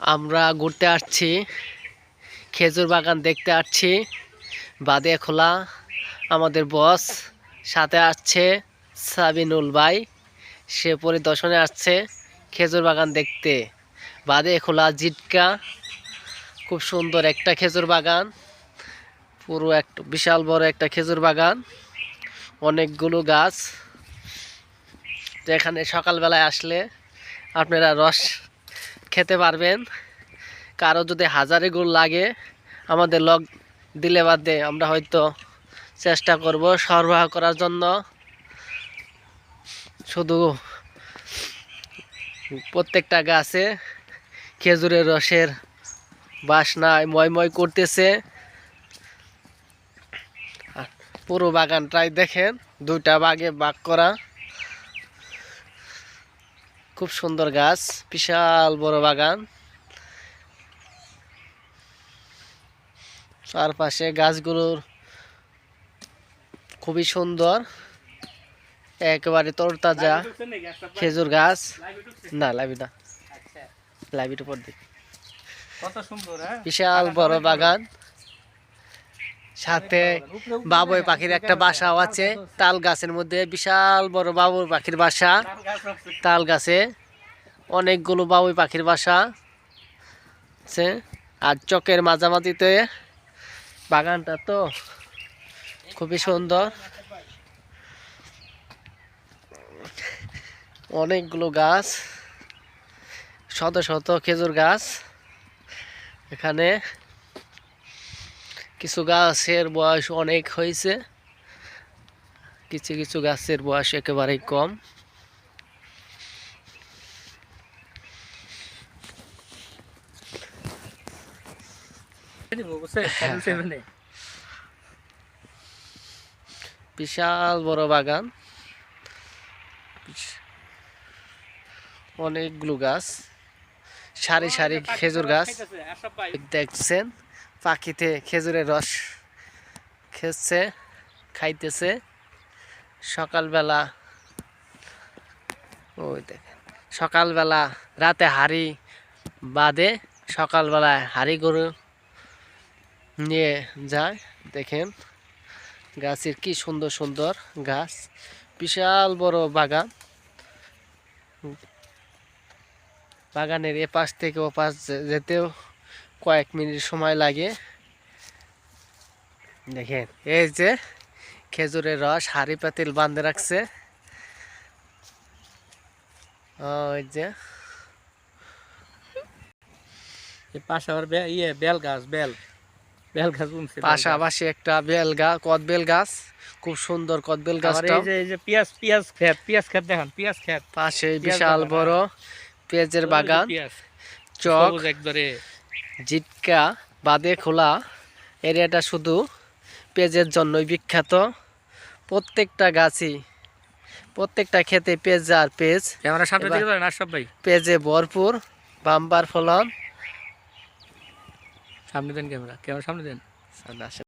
আমরা ঘুরতে আসছি, খেজুর বাগান দেখতে আসছি বাদে খোলা, আমাদের বস সাথে আসছে সাবিনুল ভাই, সে পরিদর্শনে আসছে খেজুর বাগান দেখতে। বাদে খোলা জিটকা খুব সুন্দর একটা খেজুর বাগান, পুরো একটা বিশাল বড় একটা খেজুর বাগান, অনেকগুলো গাছ। তো এখানে সকালবেলায় আসলে আপনারা রস খেতে পারবেন। কারও যদি হাজারে গুড় লাগে, আমাদের লগ দিলে বাদে আমরা হয়তো চেষ্টা করব সরবরাহ করার জন্য। শুধু প্রত্যেকটা গাছে খেজুরের রসের বাসনায় ময় ময় করতেছে। পুরো বাগানটাই দেখেন, দুইটা বাগে বাগ করা। খুব সুন্দর গাছ বিশাল বড় বাগান। চারপাশে গাছগুলোর খুবই সুন্দর একেবারে তরতাজা খেজুর গাছ। না লাইবি না। লাইবির উপর দিক। কত সুন্দর হ্যাঁ? বিশাল বড় বাগান। সাথে বাবুই পাখির একটা বাসাও আছে তাল গাছের মধ্যে, বিশাল বড় বাবুই পাখির বাসা। তাল গাছে অনেকগুলো বাবুই পাখির বাসা আছে। আর চকের মাঝামাঝিতে বাগানটা তো খুবই সুন্দর। অনেকগুলো গাছ, শত শত খেজুর গাছ এখানে। কিছু গাছের বয়স অনেক হয়েছে। কিছু কিছু গাছের বয়স একেবারেই কম। বিশাল বড় বাগান। অনেকগুলো গাছ। সারি সারি খেজুর গাছ। দেখছেন? পাখিতে খেজুরের রস খেচ্ছে খাইতেছে। সকালবেলা, ওই দেখেন, সকালবেলা রাতে হাড়ি বাদে সকালবেলায় হাড়ি গরু নিয়ে যায়। দেখেন গাছের কি সুন্দর সুন্দর গাছ, বিশাল বড় বাগান। বাগানের এ পাশ থেকে ও পাশ যেতেও কয়েক মিনিট সময় লাগে। দেখেন এই যে খেজুরের রস হাড়ি পাতিল বাঁধে রাখছে। ওই যে। পাশে আবার ইয়ে বেল গাছ বেল। বেল গাছ উনছে পাশাপাশি একটা বেল গাছ কদবেল গাছ খুব সুন্দর কদবেল গাছটা এই যে পেঁয়াজ পেঁয়াজ পেঁয়াজ দেখেন পেঁয়াজ ক্ষেত। পাশে বিশাল বড় পেঁয়াজের বাগান। চক। একবারে। জিটকা বাদে খোলা এরিয়াটা শুধু পেঁয়াজের জন্যই বিখ্যাত। প্রত্যেকটা গাছই প্রত্যেকটা খেতে পেঁয়াজ আর পেঁয়াজ। পেঁয়াজে ভরপুর বাম্বার ফলন। সামনে দেন ক্যামেরা ক্যামেরা সামনে দেন।